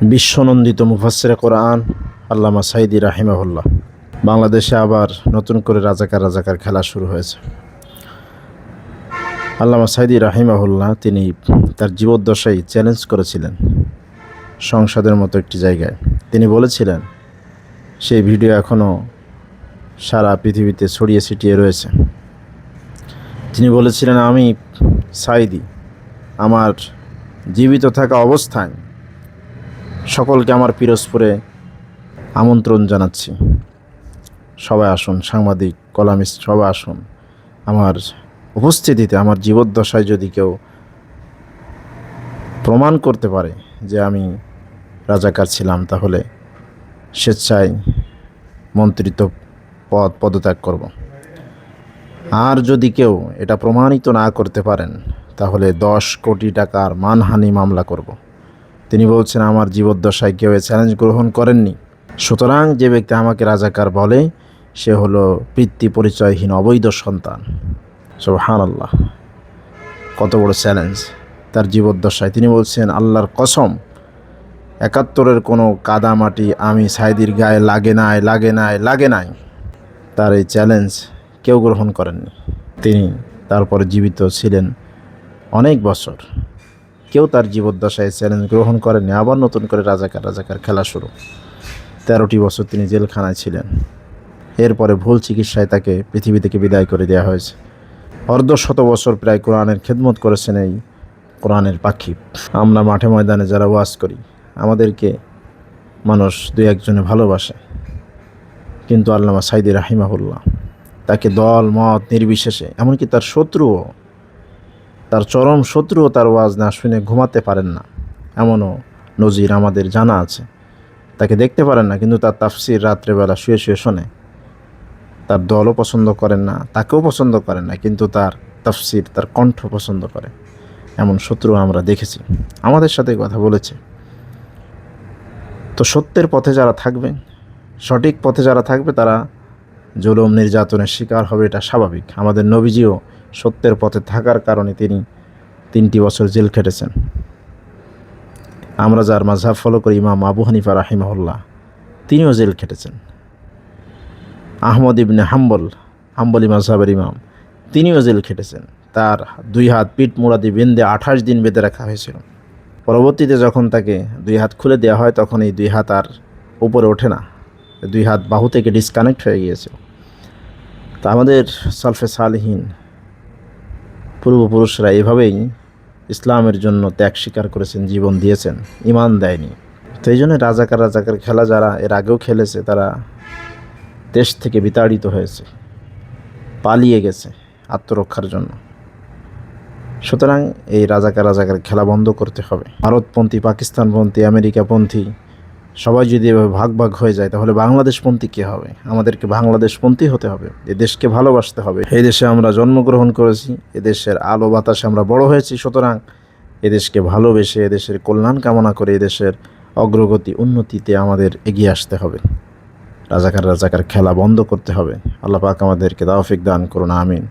বিশ্বনন্দিত মুফাসসির কোরআন আল্লামা সাইদি রাহিমাহুল্লাহ। বাংলাদেশে আবার নতুন করে রাজাকার রাজাকার খেলা শুরু হয়েছে। আল্লামা সাইদি রাহিমাহুল্লাহ তিনি তার জীবদ্দশায় চ্যালেঞ্জ করেছিলেন সংসদের মতো একটি জায়গায়। তিনি বলেছিলেন, সেই ভিডিও এখনও সারা পৃথিবীতে ছড়িয়ে ছিটিয়ে রয়েছে। তিনি বলেছিলেন, আমি সাইদি, আমার জীবিত থাকা অবস্থায় সকলকে আমার পিরোজপুরে আমন্ত্রণ জানাচ্ছি। সবাই আসুন, সাংবাদিক, কলামিস্ট, সবাই আসুন। আমার উপস্থিতিতে, আমার জীবদ্দশায় যদি কেউ প্রমাণ করতে পারে যে আমি রাজাকার ছিলাম, তাহলে স্বেচ্ছায় মন্ত্রিত্ব পদ, পদত্যাগ করব। আর যদি কেউ এটা প্রমাণিত না করতে পারেন, তাহলে দশ কোটি টাকার মানহানি মামলা করব। তিনি বলছেন, আমার জীবদ্দশায় কেউ চ্যালেঞ্জ গ্রহণ করেননি। সুতরাং যে ব্যক্তি আমাকে রাজাকার বলে, সে হলো পিতৃ পরিচয়হীন অবৈধ সন্তান। হান আল্লাহ কত বড় চ্যালেঞ্জ তার জীবদ্দশায় তিনি বলছেন, আল্লাহর কসম, একাত্তরের কোনো কাদামাটি আমি সাইদির গায়ে লাগে নাই লাগে নাই লাগে নাই। তার এই চ্যালেঞ্জ কেউ গ্রহণ করেননি। তিনি তারপরে জীবিত ছিলেন অনেক বছর। কেউ তার জীবদ্দশায় চ্যালেঞ্জ গ্রহণ করেনি, আবার নতুন করে রাজাকার রাজাকার খেলা শুরু। তেরোটি বছর তিনি জেলখানায় ছিলেন। এরপরে ভুল চিকিৎসায় তাকে পৃথিবী থেকে বিদায় করে দেওয়া হয়েছে। অর্ধ শত বছর প্রায় কোরআনের খেদমত করেছেন এই কোরআনের পাখি। আমরা মাঠে ময়দানে যারা ওয়াজ করি, আমাদেরকে মানুষ দুই একজনে ভালোবাসে। কিন্তু আল্লামা সাইদি রাহিমাহুল্লাহ তাকে দল, মত, নির্বিশেষে, এমনকি তার শত্রুও তার চরম শত্রুও তার ওয়াজ না শুনে ঘুমাতে পারেন না। এমনও নজির আমাদের জানা আছে। তাকে দেখতে পারেন না, কিন্তু তার তাফসির রাত্রেবেলা শুয়ে শুয়ে শোনে। তার দলও পছন্দ করেন না, তাকেও পছন্দ করেন না, কিন্তু তার তাফসির, তার কণ্ঠ পছন্দ করে। এমন শত্রু আমরা দেখেছি। আমাদের সাথে কথা বলেছে। তো সত্যের পথে যারা থাকবে, সঠিক পথে যারা থাকবে, তারা জুলুম, নির্যাতনের শিকার হবে, এটা স্বাভাবিক। আমাদের নবীজিও সত্যের পথে থাকার কারণে তিনি তিনটি বছর জেল খেটেছেন। আমরা যার মাঝহাব ফলো করি, ইমাম আবু হানিফা রাহিমহল্লা তিনিও জেল খেটেছেন। আহমদ ইবনে হাম্বল, হাম্বলি মাঝহাবের ইমাম, তিনিও জেল খেটেছেন। তার দুই হাত পিঠ মুরাদি বেঁধে আঠাশ দিন বেঁধে রাখা হয়েছিল। পরবর্তীতে যখন তাকে দুই হাত খুলে দেওয়া হয়, তখন এই দুই হাত আর উপরে ওঠে না। দুই হাত বাহু থেকে ডিসকানেক্ট হয়ে গিয়েছিল। তা আমাদের সালফে সালহীন পূর্বপুরুষরা এভাবেই ইসলামের জন্য ত্যাগ স্বীকার করেছেন, জীবন দিয়েছেন ইমান দেয়নি। তো এই জন্য রাজাকার রাজাকার খেলা যারা, এর আগেও খেলেছে, তারা দেশ থেকে বিতাড়িত হয়েছে, পালিয়ে গেছে আত্মরক্ষার জন্য। সুতরাং এই রাজাকার রাজাকার খেলা বন্ধ করতে হবে। ভারতপন্থী, পাকিস্তানপন্থী, আমেরিকাপন্থী সবাই যদি এভাবে ভাগ ভাগ হয়ে যায়, তাহলে বাংলাদেশপন্থী কী হবে? আমাদেরকে বাংলাদেশপন্থী হতে হবে। এ দেশকে ভালোবাসতে হবে। এই দেশে আমরা জন্মগ্রহণ করেছি এদেশের আলো বাতাসে আমরা বড় হয়েছি। সুতরাং এদেশকে ভালোবেসে এদেশের কল্যাণ কামনা করে এদেশের অগ্রগতি, উন্নতিতে আমাদের এগিয়ে আসতে হবে। রাজাকার রাজাকার খেলা বন্ধ করতে হবে। আল্লাহ পাক আমাদেরকে দাওফিক দান করুন, আমিন।